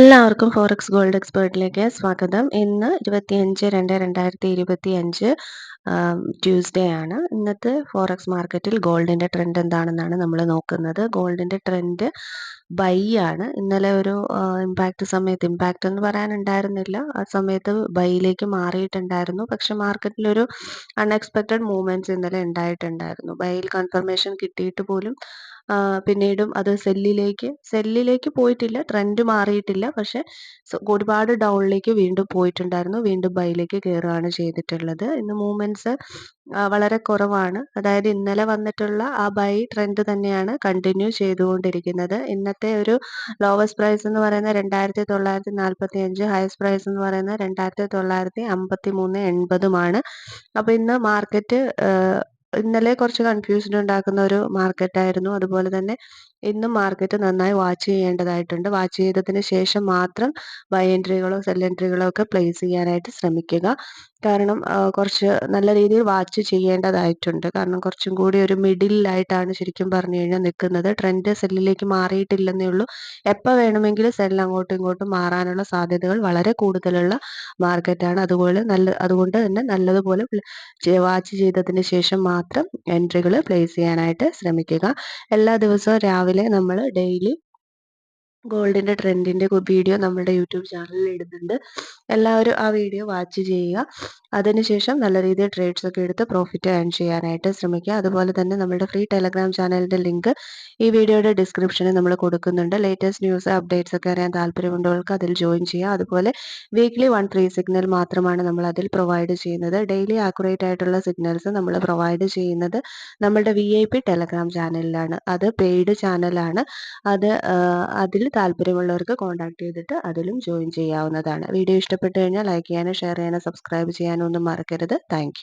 എല്ലാവർക്കും forex gold എക്സ്പേർട്ടിലേക്ക് സ്വാഗതം. ഇന്ന് ഇരുപത്തിയഞ്ച് രണ്ട് രണ്ടായിരത്തി ഇരുപത്തി അഞ്ച് ട്യൂസ്ഡേ ആണ്. ഇന്നത്തെ ഫോറക്സ് മാർക്കറ്റിൽ ഗോൾഡിന്റെ ട്രെൻഡ് എന്താണെന്നാണ് നമ്മൾ നോക്കുന്നത്. ഗോൾഡിന്റെ ട്രെൻഡ് ബൈ ആണ്. ഇന്നലെ ഒരു ഇമ്പാക്റ്റ് സമയത്ത് ഇമ്പാക്റ്റ് എന്ന് പറയാനുണ്ടായിരുന്നില്ല. ആ സമയത്ത് ബൈയിലേക്ക് മാറിയിട്ടുണ്ടായിരുന്നു. പക്ഷെ മാർക്കറ്റിലൊരു അൺഎക്സ്പെക്റ്റഡ് മൂവ്മെന്റ്സ് ഇന്നലെ ഉണ്ടായിട്ടുണ്ടായിരുന്നു. ബൈയിൽ കൺഫർമേഷൻ കിട്ടിയിട്ട് പോലും പിന്നീടും അത് സെല്ലിലേക്ക് സെല്ലിലേക്ക് പോയിട്ടില്ല ട്രെൻഡ് മാറിയിട്ടില്ല. പക്ഷെ ഒരുപാട് ഡൗണിലേക്ക് വീണ്ടും പോയിട്ടുണ്ടായിരുന്നു. വീണ്ടും ബൈയിലേക്ക് കയറുകയാണ് ചെയ്തിട്ടുള്ളത്. ഇന്ന് മൂവ്മെന്റ്സ് വളരെ കുറവാണ്. അതായത് ഇന്നലെ വന്നിട്ടുള്ള ആ ബൈ ട്രെൻഡ് തന്നെയാണ് കണ്ടിന്യൂ ചെയ്തുകൊണ്ടിരിക്കുന്നത്. ഇന്നത്തെ ഒരു ലോവസ്റ്റ് പ്രൈസ് എന്ന് പറയുന്ന രണ്ടായിരത്തി തൊള്ളായിരത്തി നാൽപ്പത്തി അഞ്ച് ഹയസ്റ്റ് പ്രൈസ് എന്ന് പറയുന്ന രണ്ടായിരത്തി തൊള്ളായിരത്തി അമ്പത്തി മൂന്ന് എൺപതുമാണ്. അപ്പോൾ ഇന്ന് മാർക്കറ്റ് ഇന്നലെ കുറച്ച് കൺഫ്യൂഷൻ ഉണ്ടാക്കുന്ന ഒരു മാർക്കറ്റ് ആയിരുന്നു. അതുപോലെ തന്നെ ഇന്നും മാർക്കറ്റ് നന്നായി വാച്ച് ചെയ്യേണ്ടതായിട്ടുണ്ട്. വാച്ച് ചെയ്തതിന് ശേഷം മാത്രം ബൈ എൻട്രികളോ സെൽ എൻട്രികളോ ഒക്കെ പ്ലേസ് ചെയ്യാനായിട്ട് ശ്രമിക്കുക. കാരണം കുറച്ച് നല്ല രീതിയിൽ വാച്ച് ചെയ്യേണ്ടതായിട്ടുണ്ട്. കാരണം കുറച്ചും കൂടി ഒരു മിഡിലായിട്ടാണ് ശരിക്കും പറഞ്ഞു കഴിഞ്ഞാൽ നിൽക്കുന്നത്. ട്രെൻഡ് സെല്ലിലേക്ക് മാറിയിട്ടില്ലെന്നേ ഉള്ളൂ. എപ്പോൾ വേണമെങ്കിലും സെൽ അങ്ങോട്ടും ഇങ്ങോട്ടും മാറാനുള്ള സാധ്യതകൾ വളരെ കൂടുതലുള്ള മാർക്കറ്റാണ്. അതുപോലെ നല്ല അതുകൊണ്ട് തന്നെ നല്ലതുപോലെ വാച്ച് ചെയ്തതിന് ശേഷം മാത്രം എൻട്രികൾ പ്ലേസ് ചെയ്യാനായിട്ട് ശ്രമിക്കുക. എല്ലാ ദിവസവും രാവിലെ നമ്മൾ ഡെയിലി ഗോൾഡിന്റെ ട്രെൻഡിന്റെ വീഡിയോ നമ്മുടെ യൂട്യൂബ് ചാനലിൽ ഇടുന്നുണ്ട്. എല്ലാവരും ആ വീഡിയോ വാച്ച് ചെയ്യുക. അതിനുശേഷം നല്ല രീതിയിൽ ട്രേഡ്സ് ഒക്കെ എടുത്ത് പ്രോഫിറ്റ് ഏൺ ചെയ്യാനായിട്ട് ശ്രമിക്കുക. അതുപോലെ തന്നെ നമ്മുടെ ഫ്രീ ടെലഗ്രാം ചാനലിന്റെ ലിങ്ക് ഈ വീഡിയോയുടെ ഡിസ്ക്രിപ്ഷനിൽ നമ്മൾ കൊടുക്കുന്നുണ്ട്. ലേറ്റസ്റ്റ് ന്യൂസ് അപ്ഡേറ്റ്സ് ഒക്കെ അറിയാൻ താല്പര്യമുള്ളവർക്ക് അതിൽ ജോയിൻ ചെയ്യുക. അതുപോലെ വീക്ക്ലി വൺ ഫ്രീ സിഗ്നൽ മാത്രമാണ് നമ്മൾ അതിൽ പ്രൊവൈഡ് ചെയ്യുന്നത്. ഡെയിലി ആക്യുറേറ്റ് ആയിട്ടുള്ള സിഗ്നൽസ് നമ്മൾ പ്രൊവൈഡ് ചെയ്യുന്നത് നമ്മുടെ വി ടെലഗ്രാം ചാനലിലാണ് അത് പെയ്ഡ് ചാനലാണ് അത് അതിൽ താല്പര്യമുള്ളവർക്ക് കോൺടാക്ട് ചെയ്തിട്ട് അതിലും ജോയിൻ ചെയ്യാവുന്നതാണ്. വീഡിയോ ഇഷ്ടപ്പെട്ടു കഴിഞ്ഞാൽ ലൈക്ക് ചെയ്യാനും ഷെയർ ചെയ്യാനും സബ്സ്ക്രൈബ് ചെയ്യാനും ഒന്നും മറക്കരുത്. താങ്ക്